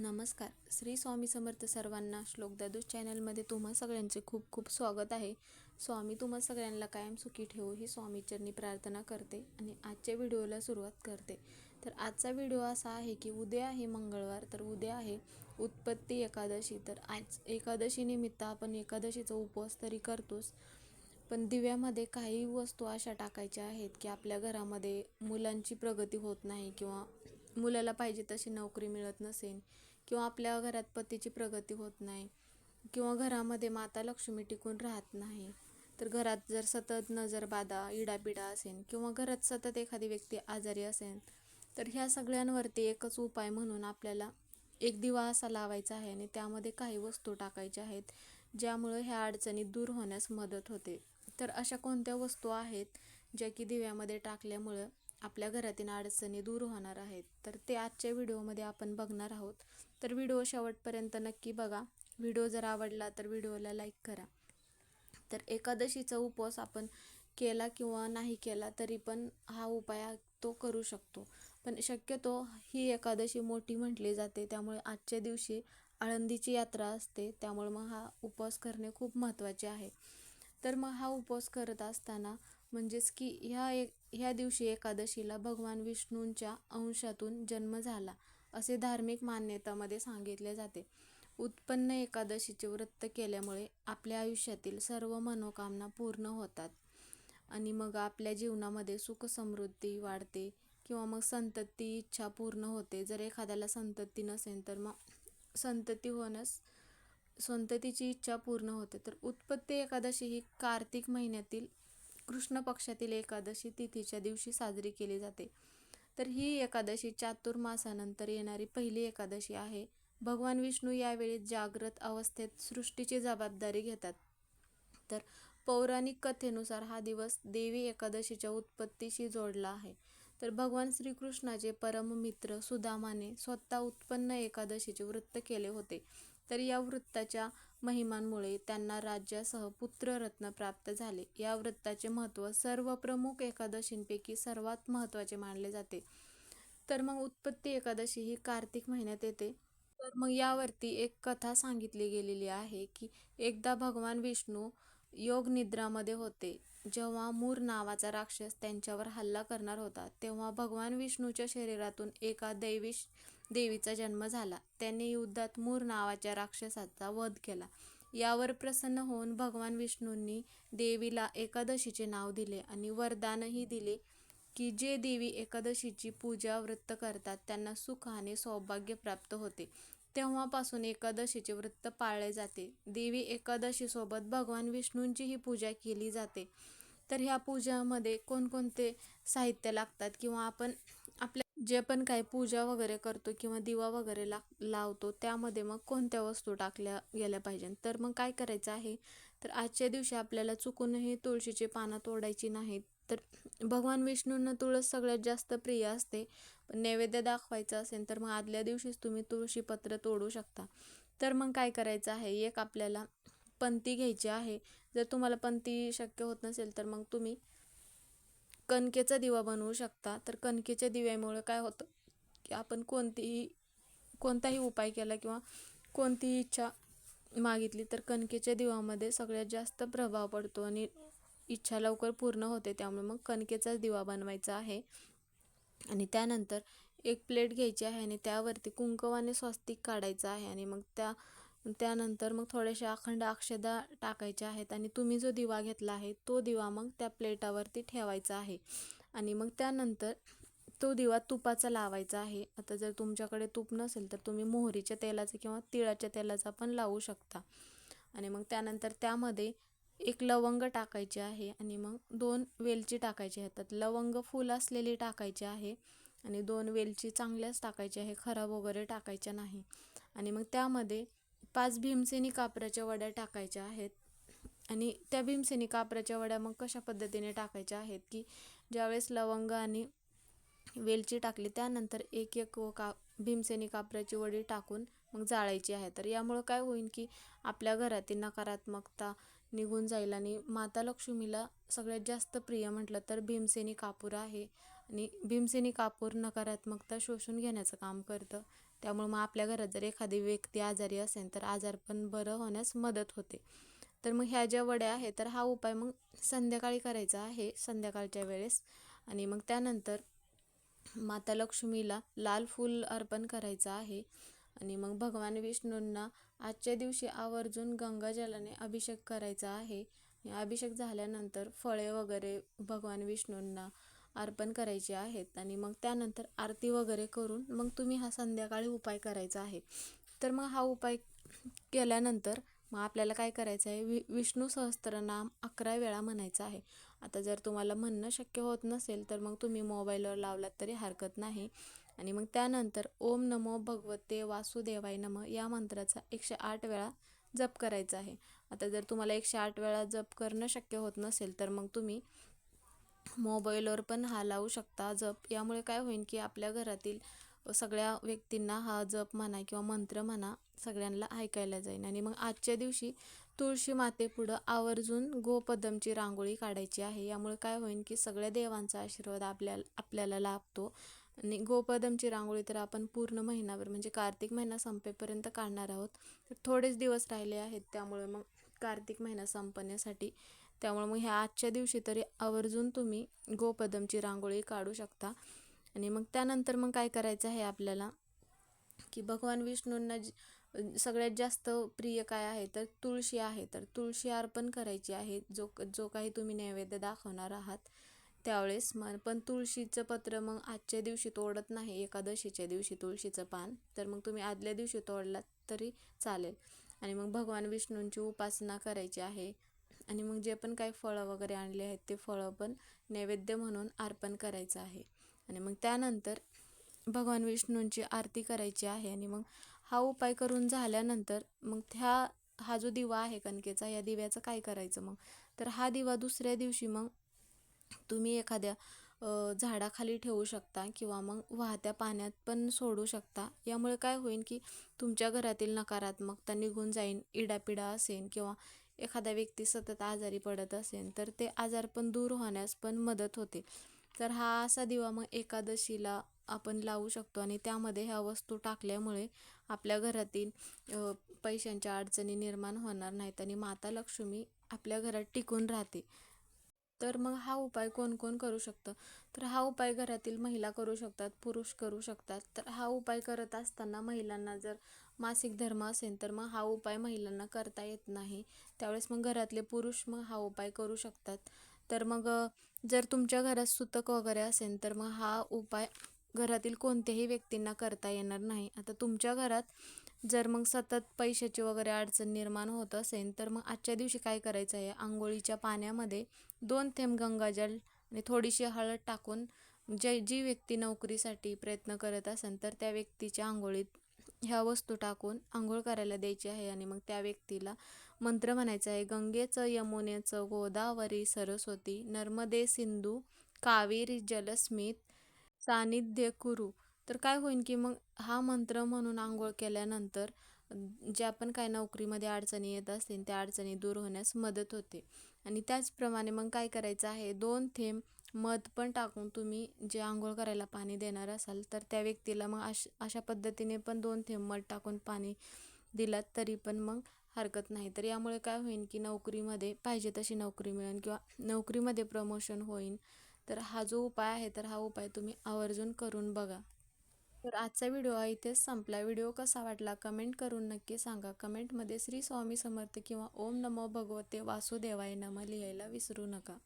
नमस्कार. श्री स्वामी समर्थ सर्वांना श्लोक दादू चॅनलमध्ये तुम्हा सगळ्यांचे खूप खूप स्वागत आहे. स्वामी तुम्हा सगळ्यांना कायम सुखी ठेवू ही स्वामीचरणी प्रार्थना करते आणि आजच्या व्हिडिओला सुरुवात करते. तर आजचा व्हिडिओ असा आहे की उद्या आहे मंगळवार तर उद्या आहे उत्पत्ती एकादशी. तर आज एकादशी निमित्त आपण एकादशीचा उपवास तरी करतोच पण दिव्यामध्ये काही वस्तू अशा टाकायच्या आहेत की आपल्या घरामध्ये मुलांची प्रगती होत नाही किंवा मुलाला पाहिजे तशी नोकरी मिळत नसेल किंवा आपल्या घरात पतीची प्रगती होत नाही किंवा घरामध्ये माता लक्ष्मी टिकून राहत नाही. तर घरात जर सतत नजरबाधा इडापिडा असेल किंवा घरात सतत एखादी व्यक्ती आजारी असेल तर ह्या सगळ्यांवरती एकच उपाय म्हणून आपल्याला एक दिवा असा लावायचा आहे आणि त्यामध्ये काही वस्तू टाकायच्या आहेत ज्यामुळं ह्या अडचणी दूर होण्यास मदत होते. तर अशा कोणत्या वस्तू आहेत ज्या की दिव्यामध्ये टाकल्यामुळं आपल्या घरातील अडचणी दूर होणार आहेत. तर ते आजच्या व्हिडिओमध्ये आपण बघणार आहोत. तर व्हिडिओ शेवटपर्यंत नक्की बघा. व्हिडिओ जर आवडला तर व्हिडिओला लाईक करा. तर एकादशीचा उपवास आपण केला किंवा नाही केला तरी पण हा उपाय तो करू शकतो. पण शक्यतो ही एकादशी मोठी म्हटली जाते. त्यामुळे आजच्या दिवशी आळंदीची यात्रा असते. त्यामुळे मग हा उपवास करणे खूप महत्त्वाचे आहे. तर मग हा उपवास करत असताना म्हणजेच की ह्या एक ह्या दिवशी एकादशीला भगवान विष्णूंच्या अंशातून जन्म झाला असे धार्मिक मान्यतामध्ये सांगितले जाते. उत्पन्न एकादशीचे व्रत केल्यामुळे आपल्या आयुष्यातील सर्व मनोकामना पूर्ण होतात आणि मग आपल्या जीवनामध्ये सुख समृद्धी वाढते किंवा मग संतती इच्छा पूर्ण होते. जर एखाद्याला संतती नसेल तर मग संतती होण्यास संततीची इच्छा पूर्ण होते. तर उत्पत्ती एकादशी ही कार्तिक महिन्यातील कृष्ण पक्षातील एकादशी तिथीच्या दिवशी साजरी केली जाते. तर ही एकादशी चातुर्मासानंतर येणारी पहिली एकादशी आहे. भगवान विष्णू यावेळी जागृत अवस्थेत सृष्टीची जबाबदारी घेतात. तर पौराणिक कथेनुसार हा दिवस देवी एकादशीच्या उत्पत्तीशी जोडला आहे. तर भगवान श्रीकृष्णाचे परममित्र सुदामाने स्वतः उत्पन्न एकादशीचे वृत्त केले होते. तर या वृत्ताच्या महिमांमुळे त्यांना राज्यासह पुत्ररत्न प्राप्त झाले. या वृत्ताचे महत्त्व सर्व प्रमुख एकादशींपैकी सर्वात महत्त्वाचे मानले जाते. तर मग उत्पत्ती एकादशी ही कार्तिक महिन्यात येते. तर मग यावरती एक कथा सांगितली गेलेली आहे की एकदा भगवान विष्णू योग निद्रामध्ये होते. जेव्हा मूर नावाचा राक्षस त्यांच्यावर हल्ला करणार होता तेव्हा भगवान विष्णूच्या शरीरातून एका दैवी देवीचा जन्म झाला. त्यांनी युद्धात मूर नावाच्या राक्षसाचा वध केला. यावर प्रसन्न होऊन भगवान विष्णूंनी देवीला एकादशीचे नाव दिले आणि वरदानही दिले की जे देवी एकादशीची पूजा व्रत करतात त्यांना सुख आणि सौभाग्य प्राप्त होते. तेव्हापासून एकादशीचे व्रत पाळले जाते. देवी एकादशीसोबत भगवान विष्णूंचीही पूजा केली जाते. तर ह्या पूजामध्ये कोणकोणते साहित्य लागतात किंवा आपण आपल्या जे पण काही पूजा वगैरे करतो किंवा दिवा वगैरे ला लावतो त्यामध्ये मग कोणत्या वस्तू टाकल्या गेल्या पाहिजेन? तर मग काय करायचं आहे? तर आजच्या दिवशी आपल्याला चुकूनही तुळशीची पानं तोडायची नाहीत. तर भगवान विष्णूंना तुळस सगळ्यात जास्त प्रिय असते. पण नैवेद्य दाखवायचं असेल तर मग आदल्या दिवशीच तुम्ही तुळशीपत्र तोडू शकता. तर मग काय करायचं आहे? एक आपल्याला पंती घ्यायची आहे. जर तुम्हाला पंती शक्य होत नसेल तर मग तुम्ही कणकेचा दिवा बनवू शकता. तर कणकेच्या दिव्यामुळे काय होतं की आपण कोणतीही कोणताही उपाय केला किंवा कोणतीही इच्छा मागितली तर कणकेच्या दिवामध्ये सगळ्यात जास्त प्रभाव पडतो आणि इच्छा लवकर पूर्ण होते. त्यामुळे मग कणकेचाच दिवा बनवायचा आहे. आणि त्यानंतर एक प्लेट घ्यायची आहे आणि त्यावरती कुंकवाने स्वस्तिक काढायचं आहे आणि मग त्या त्यानंतर मग थोड्याशा अखंड अक्षदा टाकायच्या आहेत आणि तुम्ही जो दिवा घेतला आहे तो दिवा मग त्या प्लेटावरती ठेवायचा आहे. आणि मग त्यानंतर तो दिवा तुपाचा लावायचा आहे. आता जर तुमच्याकडे तूप नसेल तर तुम्ही मोहरीच्या तेलाचा किंवा तिळाच्या तेलाचा पण लावू शकता. आणि मग त्यानंतर त्यामध्ये एक लवंग टाकायची आहे आणि मग दोन वेलची टाकायची आहे. तर लवंग फुल असलेली टाकायची आहे आणि दोन वेलची चांगल्याच टाकायची आहे. खराब वगैरे टाकायच्या नाही. आणि मग त्यामध्ये पाच भीमसेनी कापराच्या वड्या टाकायच्या आहेत. आणि त्या भीमसेनी कापराच्या वड्या मग कशा पद्धतीने टाकायच्या आहेत की ज्यावेळेस लवंग आणि वेलची टाकली त्यानंतर एक एक व का भीमसेनी कापराची वडी टाकून मग जाळायची आहे. तर यामुळं काय होईल की आपल्या घरातील नकारात्मकता निघून जाईल आणि माता लक्ष्मीला सगळ्यात जास्त प्रिय म्हटलं तर भीमसेनी कापूर आहे. आणि भीमसेनी कापूर नकारात्मकता शोषून घेण्याचं काम करतं. त्यामुळे मग आपल्या घरात जर एखादी व्यक्ती आजारी असेल तर आजार पण बरं होण्यास मदत होते. तर मग ह्या ज्या वड्या आहेत तर हा उपाय मग संध्याकाळी करायचा आहे संध्याकाळच्या वेळेस. आणि मग त्यानंतर माता लक्ष्मीला लाल फूल अर्पण करायचं आहे. आणि मग भगवान विष्णूंना आजच्या दिवशी आवर्जून गंगाजलाने अभिषेक करायचा आहे. अभिषेक झाल्यानंतर फळे वगैरे भगवान विष्णूंना अर्पण करायचे आहेत आणि मग त्यानंतर आरती वगैरे करून मग तुम्ही हा संध्याकाळी उपाय करायचा आहे. तर मग हा उपाय केल्यानंतर मग आपल्याला काय करायचं आहे? वि विष्णू सहस्त्रनाम अकरा वेळा म्हणायचं आहे. आता जर तुम्हाला म्हणणं शक्य होत नसेल तर मग तुम्ही मोबाईलवर लावलात तरी हरकत नाही. आणि मग त्यानंतर ओम नमो भगवते वासुदेवाय नम या मंत्राचा एकशे आठ वेळा जप करायचा आहे. आता जर तुम्हाला एकशे आठ वेळा जप करणं शक्य होत नसेल तर मग तुम्ही मोबाईलवर पण हा लावू शकता जप. यामुळे काय होईल की आपल्या घरातील सगळ्या व्यक्तींना हा जप म्हणा किंवा मंत्र म्हणा सगळ्यांना ऐकायला जाईल आणि मग आजच्या दिवशी तुळशी मातेपुढं आवर्जून गोपदमची रांगोळी काढायची आहे. यामुळे काय होईल की सगळ्या देवांचा आशीर्वाद आपल्या आपल्याला लाभतो. आणि गोपदमची रांगोळी तर आपण पूर्ण महिनाभर म्हणजे कार्तिक महिना संपेपर्यंत काढणार आहोत. तर थोडेच दिवस राहिले आहेत त्यामुळे मग कार्तिक महिना संपण्यासाठी त्यामुळे मग ह्या आजच्या दिवशी तरी आवर्जून तुम्ही गोपदमची रांगोळी काढू शकता. आणि मग त्यानंतर मग काय करायचं आहे आपल्याला? की भगवान विष्णूंना सगळ्यात जास्त प्रिय काय आहे? तर तुळशी आहे. तर तुळशी अर्पण करायची आहे. जो जो काही तुम्ही नैवेद्य दाखवणार आहात त्यावेळेस मग पण तुळशीचं पत्र मग आजच्या दिवशी तोडत नाही. एकादशीच्या दिवशी तुळशीचं पान. तर मग तुम्ही आदल्या दिवशी तोडलात तरी चालेल. आणि मग भगवान विष्णूंची उपासना करायची आहे. आणि मग जे पण काही फळं वगैरे आणले आहेत ते फळं पण नैवेद्य म्हणून अर्पण करायचं आहे. आणि मग त्यानंतर भगवान विष्णूंची आरती करायची आहे आणि मग हा उपाय करून झाल्यानंतर मग ह्या हा जो दिवा आहे कणकेचा या दिव्याचं काय करायचं मग? तर हा दिवा दुसऱ्या दिवशी मग तुम्ही एखाद्या झाडाखाली ठेवू शकता किंवा मग वाहत्या पाण्यात पण सोडू शकता. यामुळे काय होईल की तुमच्या घरातील नकारात्मकता निघून जाईन इडापिडा असेल किंवा एखादा व्यक्ती सतत आजारी पडत असेल तर ते आजार पण दूर होण्यास पण मदत होते. तर हा असा दिवा मग एकादशीला आपण लावू शकतो आणि त्यामध्ये ह्या वस्तू टाकल्यामुळे आपल्या घरातील पैशांच्या अडचणी निर्माण होणार नाहीत आणि माता लक्ष्मी आपल्या घरात टिकून राहते. तर मग हा उपाय कोण कोण करू शकतं? तर हा उपाय घरातील महिला करू शकतात पुरुष करू शकतात. तर हा उपाय करत असताना महिलांना जर मासिक धर्म असेल तर मग हा उपाय महिलांना करता येत नाही. त्यावेळेस मग घरातले पुरुष मग हा उपाय करू शकतात. तर मग जर तुमच्या घरात सुतक वगैरे असेल तर मग हा उपाय घरातील कोणत्याही व्यक्तींना करता येणार नाही. आता तुमच्या घरात जर मग सतत पैशाची वगैरे अडचण निर्माण होत असेल तर मग आजच्या दिवशी काय करायचं आहे? आंघोळीच्या पाण्यामध्ये दोन थेंब गंगाजल आणि थोडीशी हळद टाकून जे जी व्यक्ती नोकरीसाठी प्रयत्न करत असेल तर त्या व्यक्तीच्या आंघोळीत ह्या वस्तू टाकून आंघोळ करायला द्यायची आहे आणि मग त्या व्यक्तीला मंत्र म्हणायचा आहे गंगेचं यमुनेचं गोदावरी सरस्वती नर्मदे सिंधू कावेरी जलस्मित सानिध्य कुरु. तर काय होईन की मग हा मंत्र म्हणून आंघोळ केल्यानंतर ज्या पण काय नोकरीमध्ये अडचणी येत असतील त्या अडचणी दूर होण्यास मदत होते. आणि त्याचप्रमाणे मग काय करायचं आहे दोन थेंब मध पण टाकून तुम्ही जे आंघोळ करायला पाणी देणार असाल तर त्या व्यक्तीला मग अश अशा पद्धतीने पण दोन थेंब मध टाकून पाणी दिलात तरी पण मग हरकत नाही. तर यामुळे काय होईल की नोकरीमध्ये पाहिजे तशी नोकरी मिळेल किंवा नोकरीमध्ये प्रमोशन होईल तर हा जो उपाय आहे तर हा उपाय तुम्ही आवर्जून करून बघा. तर आजचा व्हिडिओ इथेच संपला. व्हिडिओ कसा वाटला कमेंट करून नक्की सांगा. कमेंटमध्ये श्री स्वामी समर्थ किंवा ओम नमो भगवते वासुदेवाय नम लिहायला विसरू नका.